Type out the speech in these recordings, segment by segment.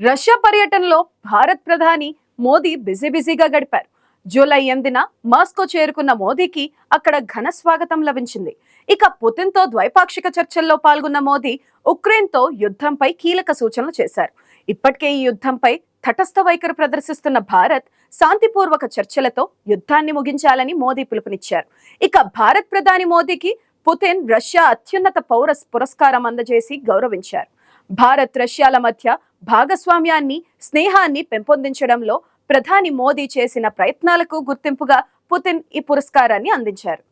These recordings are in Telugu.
రష్యా పర్యటనలో భారత్ ప్రధాని మోదీ బిజీ బిజీగా గడిపారు. జూలై ఎనిమిదిన మాస్కో చేరుకున్న మోదీకి అక్కడ ఘన స్వాగతం లభించింది. ఇక పుతిన్తో ద్వైపాక్షిక చర్చల్లో పాల్గొన్న మోదీ ఉక్రెయిన్తో యుద్ధంపై కీలక సూచనలు చేశారు. ఇప్పటికే ఈ యుద్ధంపై తటస్థ వైఖరి ప్రదర్శిస్తున్న భారత్ శాంతిపూర్వక చర్చలతో యుద్ధాన్ని ముగించాలని మోదీ పిలుపునిచ్చారు. ఇక భారత్ ప్రధాని మోదీకి పుతిన్ రష్యా అత్యున్నత పౌర పురస్కారం అందజేసి గౌరవించారు. భారత్ రష్యాల మధ్య భాగస్వామ్యాన్ని స్నేహాన్ని పెంపొందించడంలో ప్రధాని మోదీ చేసిన ప్రయత్నాలకు గుర్తింపుగా పుతిన్ ఈ పురస్కారాన్ని అందించారు.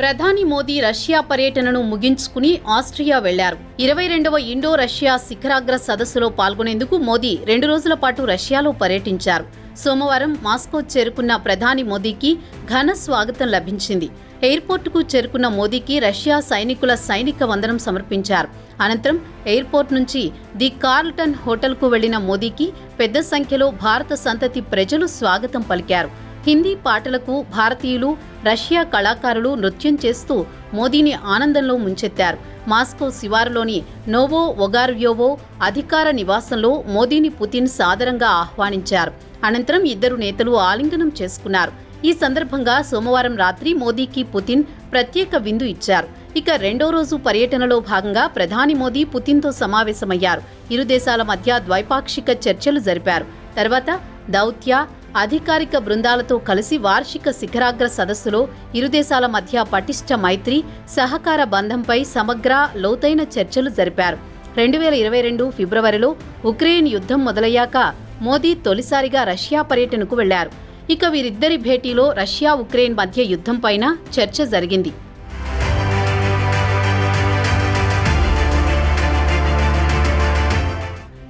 ప్రధాని మోదీ రష్యా పర్యటనను ముగించుకుని ఆస్ట్రియా వెళ్ళారు. ఇరవై రెండవ ఇండో రష్యా శిఖరాగ్ర సదస్సులో పాల్గొనేందుకు మోదీ రెండు రోజుల పాటు రష్యాలో పర్యటించారు. సోమవారం మాస్కో చేరుకున్న ప్రధాని మోదీకి ఘన స్వాగతం లభించింది. ఎయిర్పోర్టుకు చేరుకున్న మోదీకి రష్యా సైనికుల సైనిక వందనం సమర్పించారు. అనంతరం ఎయిర్పోర్ట్ నుంచి ది కార్ల్టన్ హోటల్కు వెళ్ళిన మోదీకి పెద్ద సంఖ్యలో భారత సంతతి ప్రజలు స్వాగతం పలికారు. హిందీ పాటలకు భారతీయులు రష్యా కళాకారులు నృత్యం చేస్తూ మోదీని ఆనందంలో ముంచెత్తారు. మాస్కో శివారులోని నోవో ఒగార్వ్యోవో అధికార నివాసంలో మోదీని పుతిన్ సాదరంగా ఆహ్వానించారు. అనంతరం ఇద్దరు నేతలు ఆలింగనం చేసుకున్నారు. ఈ సందర్భంగా సోమవారం రాత్రి మోదీకి పుతిన్ ప్రత్యేక విందు ఇచ్చారు. ఇక రెండో రోజు పర్యటనలో భాగంగా ప్రధాని మోదీ పుతిన్తో సమావేశమయ్యారు. ఇరు దేశాల మధ్య ద్వైపాక్షిక చర్చలు జరిపారు. తర్వాత దౌత్య అధికారిక బృందాలతో కలిసి వార్షిక శిఖరాగ్ర సదస్సులో ఇరు దేశాల మధ్య పటిష్ట మైత్రి సహకార బంధంపై సమగ్ర లోతైన చర్చలు జరిపారు. రెండు వేల ఇరవై రెండు ఫిబ్రవరిలో ఉక్రెయిన్ యుద్ధం మొదలయ్యాక మోదీ తొలిసారిగా రష్యా పర్యటనకు వెళ్ళారు. ఇక వీరిద్దరి భేటీలో రష్యా ఉక్రెయిన్ మధ్య యుద్ధంపైన చర్చ జరిగింది.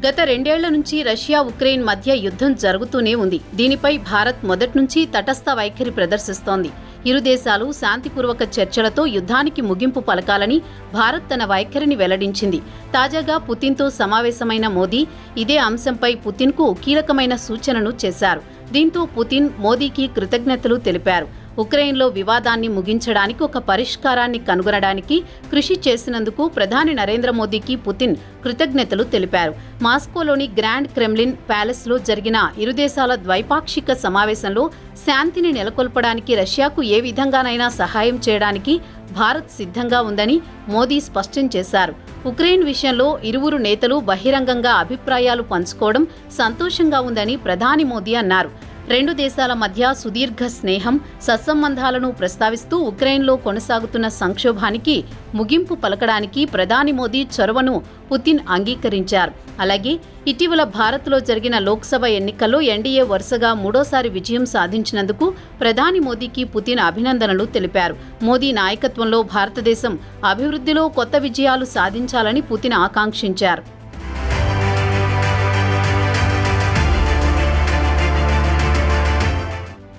గత రెండేళ్ళ నుంచి రష్యా ఉక్రెయిన్ మధ్య యుద్ధం జరుగుతూనే ఉంది. దీనిపై భారత్ మొదటి నుంచి తటస్థ వైఖరి ప్రదర్శిస్తోంది. ఇరు దేశాలు శాంతిపూర్వక చర్చలతో యుద్ధానికి ముగింపు పలకాలని భారత్ తన వైఖరిని వెల్లడించింది. తాజాగా పుతిన్తో సమావేశమైన మోదీ ఇదే అంశంపై పుతిన్కు కీలకమైన సూచనను చేశారు. దీంతో పుతిన్ మోదీకి కృతజ్ఞతలు తెలిపారు. ఉక్రెయిన్లో వివాదాన్ని ముగించడానికి ఒక పరిష్కారాన్ని కనుగొనడానికి కృషి చేసినందుకు ప్రధాని నరేంద్ర మోదీకి పుతిన్ కృతజ్ఞతలు తెలిపారు. మాస్కోలోని గ్రాండ్ క్రెమ్లిన్ ప్యాలెస్లో జరిగిన ఇరు దేశాల ద్వైపాక్షిక సమావేశంలో శాంతిని నెలకొల్పడానికి రష్యాకు ఏ విధంగానైనా సహాయం చేయడానికి భారత్ సిద్ధంగా ఉందని మోదీ స్పష్టం చేశారు. ఉక్రెయిన్ విషయంలో ఇరువురు నేతలు బహిరంగంగా అభిప్రాయాలు పంచుకోవడం సంతోషంగా ఉందని ప్రధాని మోదీ అన్నారు. రెండు దేశాల మధ్య సుదీర్ఘ స్నేహం సత్సంబంధాలను ప్రస్తావిస్తూ ఉక్రెయిన్లో కొనసాగుతున్న సంక్షోభానికి ముగింపు పలకడానికి ప్రధాని మోదీ చొరవను పుతిన్ అంగీకరించారు. అలాగే ఇటీవల భారత్లో జరిగిన లోక్సభ ఎన్నికల్లో ఎన్డీఏ వరుసగా మూడోసారి విజయం సాధించినందుకు ప్రధాని మోదీకి పుతిన్ అభినందనలు తెలిపారు. మోదీ నాయకత్వంలో భారతదేశం అభివృద్ధిలో కొత్త విజయాలు సాధించాలని పుతిన్ ఆకాంక్షించారు.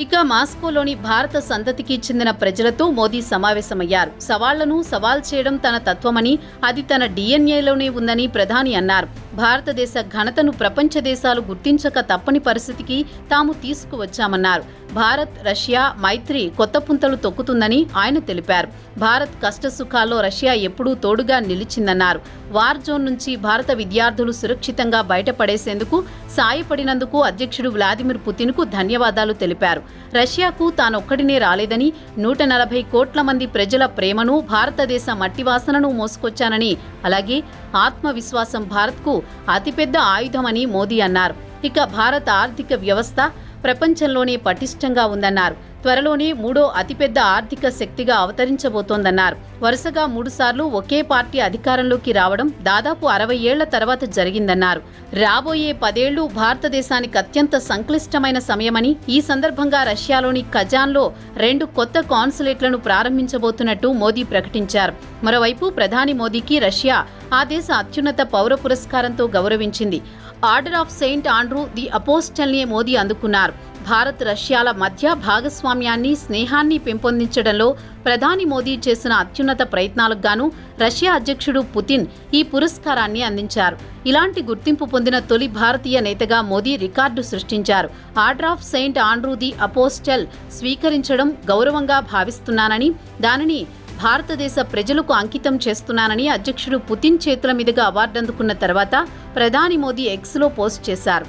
ఇక మాస్కోలోని భారత సంతతికి చెందిన ప్రజలతో మోదీ సమావేశమయ్యారు. సవాళ్ళను సవాల్ చేయడం తన తత్వమని అది తన డిఎన్ఏలోనే ఉందని ప్రధాని అన్నారు. భారతదేశ ఘనతను ప్రపంచ దేశాలు గుర్తించక తప్పని పరిస్థితికి తాము తీసుకువచ్చామన్నారు. భారత్ రష్యా మైత్రి కొత్త పుంతలు తొక్కుతుందని ఆయన తెలిపారు. భారత్ కష్టసుఖాల్లో రష్యా ఎప్పుడూ తోడుగా నిలిచిందన్నారు. వార్ జోన్ నుంచి భారత విద్యార్థులు సురక్షితంగా బయటపడేసేందుకు సాయపడినందుకు అధ్యక్షుడు వ్లాదిమిర్ పుతిన్కు ధన్యవాదాలు తెలిపారు. రష్యాకు తానొక్కడినే రాలేదని నూట నలభై కోట్ల మంది ప్రజల ప్రేమను భారతదేశ మట్టివాసనను మోసుకొచ్చానని అలాగే ఆత్మవిశ్వాసం భారత్కు అతిపెద్ద ఆయుధమని మోదీ అన్నారు. ఇక భారత ఆర్థిక వ్యవస్థ ప్రపంచంలోనే పటిష్టంగా ఉందన్నారు. త్వరలోనే మూడో అతిపెద్ద ఆర్థిక శక్తిగా అవతరించబోతోందన్నారు. వరుసగా మూడుసార్లు ఒకే పార్టీ అధికారంలోకి రావడం దాదాపు అరవై ఏళ్ళ తర్వాత జరిగిందన్నారు. రాబోయే పదేళ్ళు భారతదేశానికి అత్యంత సంక్లిష్టమైన సమయమని ఈ సందర్భంగా రష్యాలోని కజాన్లో రెండు కొత్త కాన్సులేట్లను ప్రారంభించబోతున్నట్టు మోదీ ప్రకటించారు. మరోవైపు ప్రధాని మోదీకి రష్యా ఆ దేశ అత్యున్నత పౌర పురస్కారంతో గౌరవించింది. Order of Saint Andrew the అపోస్టల్ని Modi అందుకున్నారు. భారత్ రష్యాల మధ్య భాగస్వామ్యాన్ని స్నేహాన్ని పెంపొందించడంలో ప్రధాని మోదీ చేసిన అత్యున్నత ప్రయత్నాలకు గాను రష్యా అధ్యక్షుడు పుతిన్ ఈ పురస్కారాన్ని అందించారు. ఇలాంటి గుర్తింపు పొందిన తొలి భారతీయ నేతగా మోదీ రికార్డు సృష్టించారు. Order of Saint Andrew the apostle స్వీకరించడం గౌరవంగా భావిస్తున్నానని దానిని భారతదేశ ప్రజలకు అంకితం చేస్తున్నానని అధ్యక్షుడు పుతిన్ చేతుల మీదుగా అవార్డు అందుకున్న తర్వాత ప్రధాని మోదీ ఎక్స్లో పోస్ట్ చేశారు.